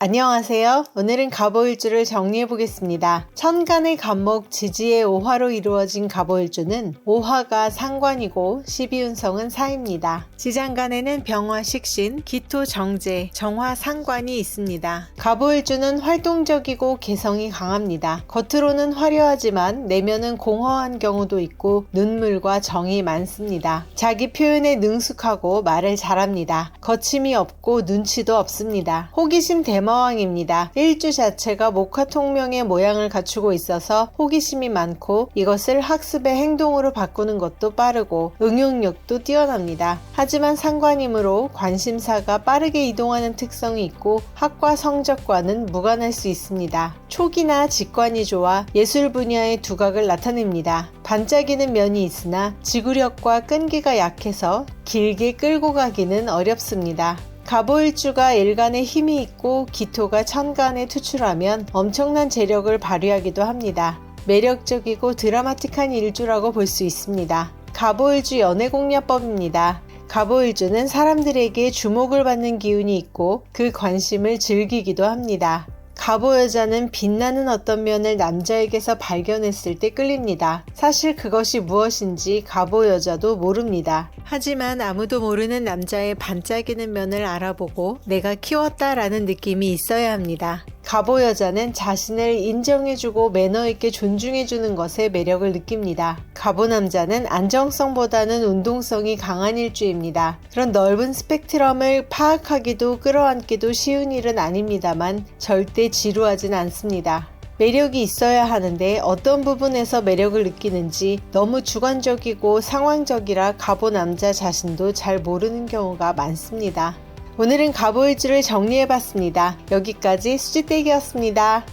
안녕하세요. 오늘은 갑오일주를 정리해 보겠습니다. 천간의 간목 지지의 오화로 이루어진 갑오일주는 오화가 상관이고 12운성은 사입니다. 지장간에는 병화 식신, 기토 정제, 정화 상관이 있습니다. 갑오일주는 활동적이고 개성이 강합니다. 겉으로는 화려하지만 내면은 공허한 경우도 있고 눈물과 정이 많습니다. 자기 표현에 능숙하고 말을 잘합니다. 거침이 없고 눈치도 없습니다. 호기심 대 마왕입니다. 일주 자체가 목화 통명의 모양을 갖추고 있어서 호기심이 많고 이것을 학습의 행동으로 바꾸는 것도 빠르고 응용력도 뛰어납니다. 하지만 상관이므로 관심사가 빠르게 이동하는 특성이 있고 학과 성적과는 무관할 수 있습니다. 촉이나 직관이 좋아 예술 분야의 두각을 나타냅니다. 반짝이는 면이 있으나 지구력과 끈기가 약해서 길게 끌고 가기는 어렵습니다. 갑오일주가 일간에 힘이 있고 기토가 천간에 투출하면 엄청난 재력을 발휘하기도 합니다. 매력적이고 드라마틱한 일주라고 볼 수 있습니다. 갑오일주 연애공략법입니다. 갑오일주는 사람들에게 주목을 받는 기운이 있고 그 관심을 즐기기도 합니다. 갑오 여자는 빛나는 어떤 면을 남자에게서 발견했을 때 끌립니다. 사실 그것이 무엇인지 갑오 여자도 모릅니다. 하지만 아무도 모르는 남자의 반짝이는 면을 알아보고 내가 키웠다라는 느낌이 있어야 합니다. 갑오 여자는 자신을 인정해주고 매너 있게 존중해주는 것에 매력을 느낍니다. 갑오 남자는 안정성보다는 운동성이 강한 일주입니다. 그런 넓은 스펙트럼을 파악하기도 끌어안기도 쉬운 일은 아닙니다만 절대 지루하진 않습니다. 매력이 있어야 하는데 어떤 부분에서 매력을 느끼는지 너무 주관적이고 상황적이라 갑오 남자 자신도 잘 모르는 경우가 많습니다. 오늘은 갑오일주를 정리해봤습니다. 여기까지 수지떼기였습니다.